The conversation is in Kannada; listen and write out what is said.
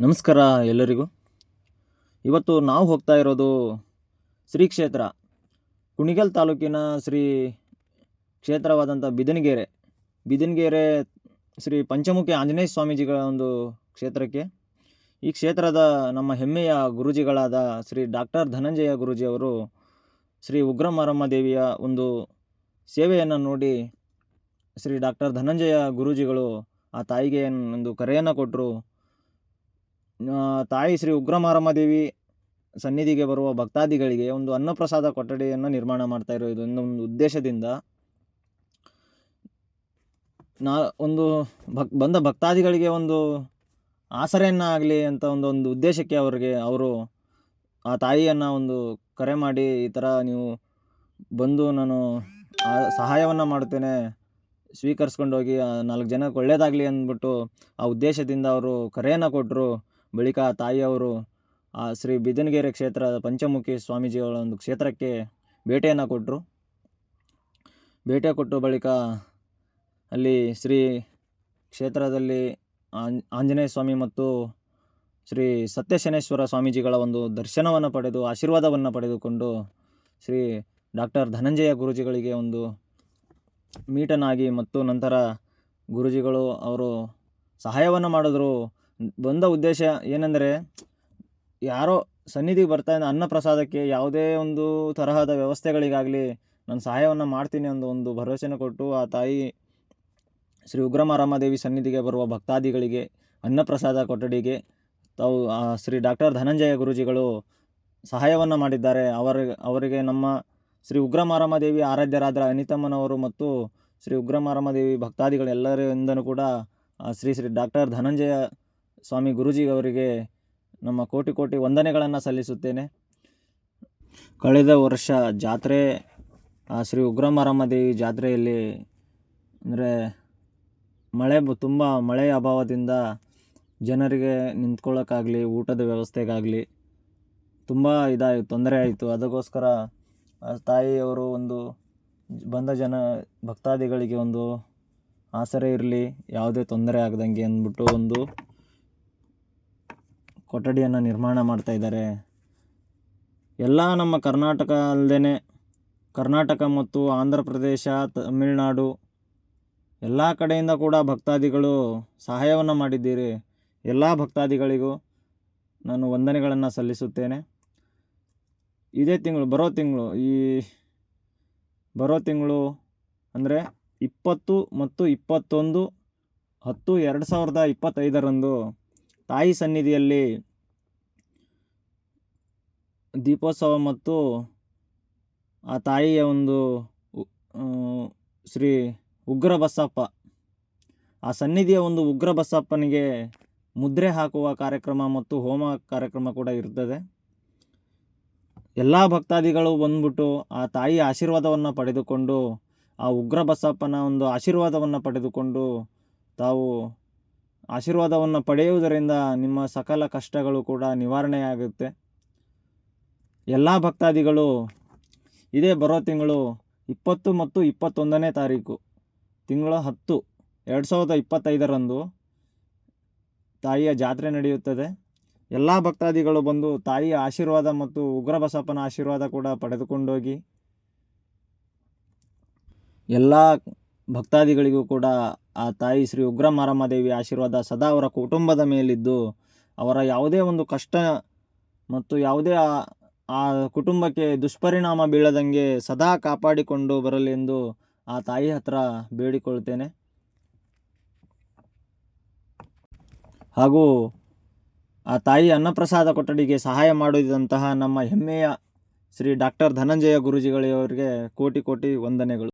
ನಮಸ್ಕಾರ ಎಲ್ಲರಿಗೂ. ಇವತ್ತು ನಾವು ಹೋಗ್ತಾ ಇರೋದು ಶ್ರೀ ಕ್ಷೇತ್ರ, ಕುಣಿಗಲ್ ತಾಲೂಕಿನ ಶ್ರೀ ಕ್ಷೇತ್ರವಾದಂಥ ಬಿದನಗೆರೆ. ಬಿದನಗೆರೆ ಶ್ರೀ ಪಂಚಮುಖಿ ಆಂಜನೇಯ ಸ್ವಾಮೀಜಿಗಳ ಒಂದು ಕ್ಷೇತ್ರಕ್ಕೆ. ಈ ಕ್ಷೇತ್ರದ ನಮ್ಮ ಹೆಮ್ಮೆಯ ಗುರುಜಿಗಳಾದ ಶ್ರೀ ಡಾಕ್ಟರ್ ಧನಂಜಯ ಗುರುಜಿಯವರು ಶ್ರೀ ಉಗ್ರಮಾರಮ್ಮ ದೇವಿಯ ಒಂದು ಸೇವೆಯನ್ನು ನೋಡಿ ಶ್ರೀ ಡಾಕ್ಟರ್ ಧನಂಜಯ ಗುರೂಜಿಗಳು ಆ ತಾಯಿಗೆ ಒಂದು ಕರೆಯನ್ನು ಕೊಟ್ಟರು. ತಾಯಿ ಶ್ರೀ ಉಗ್ರಮಾರಮ್ಮದೇವಿ ಸನ್ನಿಧಿಗೆ ಬರುವ ಭಕ್ತಾದಿಗಳಿಗೆ ಒಂದು ಅನ್ನಪ್ರಸಾದ ಕೊಠಡಿಯನ್ನು ನಿರ್ಮಾಣ ಮಾಡ್ತಾ ಇರೋ ಇದೊಂದು ಒಂದು ಉದ್ದೇಶದಿಂದ ನಾ, ಒಂದು ಭಕ್, ಬಂದ ಭಕ್ತಾದಿಗಳಿಗೆ ಒಂದು ಆಸರೆಯನ್ನಾಗಲಿ ಅಂತ ಒಂದು ಉದ್ದೇಶಕ್ಕೆ ಅವರಿಗೆ, ಅವರು ಆ ತಾಯಿಯನ್ನು ಒಂದು ಕರೆ ಮಾಡಿ ಈ ಥರ ನೀವು ಬಂದು ನಾನು ಆ ಸಹಾಯವನ್ನು ಮಾಡುತ್ತೇನೆ, ಸ್ವೀಕರಿಸ್ಕೊಂಡೋಗಿ ಆ ನಾಲ್ಕು ಜನಕ್ಕೆ ಒಳ್ಳೆಯದಾಗಲಿ ಅಂದ್ಬಿಟ್ಟು ಆ ಉದ್ದೇಶದಿಂದ ಅವರು ಕರೆಯನ್ನು ಕೊಟ್ಟರು ಬಳಿಕ ಆ ತಾಯಿಯವರು ಆ ಶ್ರೀ ಬಿದನಗೆರೆ ಕ್ಷೇತ್ರದ ಪಂಚಮುಖಿ ಸ್ವಾಮೀಜಿಗಳ ಒಂದು ಕ್ಷೇತ್ರಕ್ಕೆ ಭೇಟಿಯನ್ನು ಕೊಟ್ಟರು ಭೇಟಿ ಕೊಟ್ಟು ಬಳಿಕ ಅಲ್ಲಿ ಶ್ರೀ ಕ್ಷೇತ್ರದಲ್ಲಿ ಆಂಜ್- ಆಂಜನೇಯ ಸ್ವಾಮಿ ಮತ್ತು ಶ್ರೀ ಸತ್ಯಶನೇಶ್ವರ ಸ್ವಾಮೀಜಿಗಳ ಒಂದು ದರ್ಶನವನ್ನು ಪಡೆದು, ಆಶೀರ್ವಾದವನ್ನು ಪಡೆದುಕೊಂಡು ಶ್ರೀ ಡಾಕ್ಟರ್ ಧನಂಜಯ ಗುರುಜಿಗಳಿಗೆ ಒಂದು ಮೀಟನಾಗಿ ಮತ್ತು ನಂತರ ಗುರುಜಿಗಳು ಅವರು ಸಹಾಯವನ್ನು ಮಾಡಿದ್ರು. ಬಂದ ಉದ್ದೇಶ ಏನೆಂದರೆ, ಯಾರೋ ಸನ್ನಿಧಿಗೆ ಬರ್ತಾ ಇದ್ದ ಅನ್ನ ಪ್ರಸಾದಕ್ಕೆ ಯಾವುದೇ ಒಂದು ತರಹದ ವ್ಯವಸ್ಥೆಗಳಿಗಾಗಲಿ ನಾನು ಸಹಾಯವನ್ನು ಮಾಡ್ತೀನಿ ಅನ್ನೋ ಒಂದು ಭರವಸೆನ ಕೊಟ್ಟು ಆ ತಾಯಿ ಶ್ರೀ ಉಗ್ರಮಾರಾಮ ದೇವಿ ಸನ್ನಿಧಿಗೆ ಬರುವ ಭಕ್ತಾದಿಗಳಿಗೆ ಅನ್ನಪ್ರಸಾದ ಕೊಠಡಿಗೆ ತಾವು ಶ್ರೀ ಡಾಕ್ಟರ್ ಧನಂಜಯ ಗುರುಜಿಗಳು ಸಹಾಯವನ್ನು ಮಾಡಿದ್ದಾರೆ. ಅವರ, ಅವರಿಗೆ ನಮ್ಮ ಶ್ರೀ ಉಗ್ರಮಾರಾಮ ದೇವಿ ಆರಾಧ್ಯರಾದ ಅನಿತಮ್ಮನವರು ಮತ್ತು ಶ್ರೀ ಉಗ್ರಮಾರಾಮ ದೇವಿ ಭಕ್ತಾದಿಗಳೆಲ್ಲರಿಂದನೂ ಕೂಡ ಶ್ರೀ ಶ್ರೀ ಡಾಕ್ಟರ್ ಧನಂಜಯ ಸ್ವಾಮಿ ಗುರೂಜಿ ಅವರಿಗೆ ನಮ್ಮ ಕೋಟಿ ಕೋಟಿ ವಂದನೆಗಳನ್ನು ಸಲ್ಲಿಸುತ್ತೇನೆ. ಕಳೆದ ವರ್ಷ ಜಾತ್ರೆ ಶ್ರೀ ಉಗ್ರಮಾರಮ್ಮ ದೇವಿ ಜಾತ್ರೆಯಲ್ಲಿ ಅಂದರೆ ಮಳೆ ತುಂಬ ಮಳೆಯ ಅಭಾವದಿಂದ ಜನರಿಗೆ ನಿಂತ್ಕೊಳ್ಳೋಕ್ಕಾಗಲಿ, ಊಟದ ವ್ಯವಸ್ಥೆಗಾಗಲಿ ತುಂಬ ಇದಾಯಿತು, ತೊಂದರೆ ಆಯಿತು. ಅದಕ್ಕೋಸ್ಕರ ತಾಯಿಯವರು ಒಂದು ಬಂದ ಜನ ಭಕ್ತಾದಿಗಳಿಗೆ ಒಂದು ಆಸರೆ ಇರಲಿ, ಯಾವುದೇ ತೊಂದರೆ ಆಗದಂಗೆ ಅಂದ್ಬಿಟ್ಟು ಒಂದು ಕೊಠಡಿಯನ್ನು ನಿರ್ಮಾಣ ಮಾಡ್ತಾ ಇದ್ದಾರೆ. ಎಲ್ಲ ನಮ್ಮ ಕರ್ನಾಟಕ ಅಲ್ಲದೇ ಕರ್ನಾಟಕ ಮತ್ತು ಆಂಧ್ರ ಪ್ರದೇಶ, ತಮಿಳುನಾಡು ಎಲ್ಲ ಕಡೆಯಿಂದ ಕೂಡ ಭಕ್ತಾದಿಗಳು ಸಹಾಯವನ್ನು ಮಾಡಿದ್ದೀರಿ. ಎಲ್ಲ ಭಕ್ತಾದಿಗಳಿಗೂ ನಾನು ವಂದನೆಗಳನ್ನು ಸಲ್ಲಿಸುತ್ತೇನೆ. ಇದೇ ತಿಂಗಳು, ಬರೋ ತಿಂಗಳು, ಈ ಬರೋ ತಿಂಗಳು ಅಂದರೆ ಇಪ್ಪತ್ತು ಮತ್ತು ಇಪ್ಪತ್ತೊಂದು ಹತ್ತು ಎರಡು ಸಾವಿರದ ಇಪ್ಪತ್ತೈದರಂದು ತಾಯಿ ಸನ್ನಿಧಿಯಲ್ಲಿ ದೀಪೋತ್ಸವ ಮತ್ತು ಆ ತಾಯಿಯ ಒಂದು ಶ್ರೀ ಉಗ್ರ ಬಸಪ್ಪ ಆ ಸನ್ನಿಧಿಯ ಒಂದು ಉಗ್ರ ಬಸಪ್ಪನಿಗೆ ಮುದ್ರೆ ಹಾಕುವ ಕಾರ್ಯಕ್ರಮ ಮತ್ತು ಹೋಮ ಕಾರ್ಯಕ್ರಮ ಕೂಡ ಇರ್ತದೆ. ಎಲ್ಲ ಭಕ್ತಾದಿಗಳು ಬಂದ್ಬಿಟ್ಟು ಆ ತಾಯಿಯ ಆಶೀರ್ವಾದವನ್ನು ಪಡೆದುಕೊಂಡು, ಆ ಉಗ್ರ ಬಸಪ್ಪನ ಒಂದು ಆಶೀರ್ವಾದವನ್ನು ಪಡೆದುಕೊಂಡು ತಾವು ಆಶೀರ್ವಾದವನ್ನು ಪಡೆಯುವುದರಿಂದ ನಿಮ್ಮ ಸಕಲ ಕಷ್ಟಗಳು ಕೂಡ ನಿವಾರಣೆಯಾಗುತ್ತೆ. ಎಲ್ಲ ಭಕ್ತಾದಿಗಳು ಇದೇ ಬರೋ ತಿಂಗಳು ಇಪ್ಪತ್ತು ಮತ್ತು ಇಪ್ಪತ್ತೊಂದನೇ ತಾರೀಕು, ತಿಂಗಳ ಹತ್ತು, ಎರಡು ಸಾವಿರದ ಇಪ್ಪತ್ತೈದರಂದು ತಾಯಿಯ ಜಾತ್ರೆ ನಡೆಯುತ್ತದೆ. ಎಲ್ಲ ಭಕ್ತಾದಿಗಳು ಬಂದು ತಾಯಿಯ ಆಶೀರ್ವಾದ ಮತ್ತು ಉಗ್ರ ಬಸಪ್ಪನ ಆಶೀರ್ವಾದ ಕೂಡ ಪಡೆದುಕೊಂಡೋಗಿ, ಎಲ್ಲ ಭಕ್ತಾದಿಗಳಿಗೂ ಕೂಡ ಆ ತಾಯಿ ಶ್ರೀ ಉಗ್ರ ಮಾರಮ್ಮ ದೇವಿ ಆಶೀರ್ವಾದ ಸದಾ ಅವರ ಕುಟುಂಬದ ಮೇಲಿದ್ದು, ಅವರ ಯಾವುದೇ ಒಂದು ಕಷ್ಟ ಮತ್ತು ಯಾವುದೇ ಆ- ಆ ಕುಟುಂಬಕ್ಕೆ ದುಷ್ಪರಿಣಾಮ ಬೀಳದಂಗೆ ಸದಾ ಕಾಪಾಡಿಕೊಂಡು ಬರಲಿ ಎಂದು ಆ ತಾಯಿ ಹತ್ರ ಬೇಡಿಕೊಳ್ತೇನೆ ಹಾಗೂ ಆ ತಾಯಿ ಅನ್ನಪ್ರಸಾದ ಕೊಠಡಿಗೆ ಸಹಾಯ ಮಾಡಿದಂತಹ ನಮ್ಮ ಹೆಮ್ಮೆಯ ಶ್ರೀ ಡಾಕ್ಟರ್ ಧನಂಜಯ ಗುರೂಜಿಗಳವರಿಗೆ ಕೋಟಿ ಕೋಟಿ ವಂದನೆಗಳು.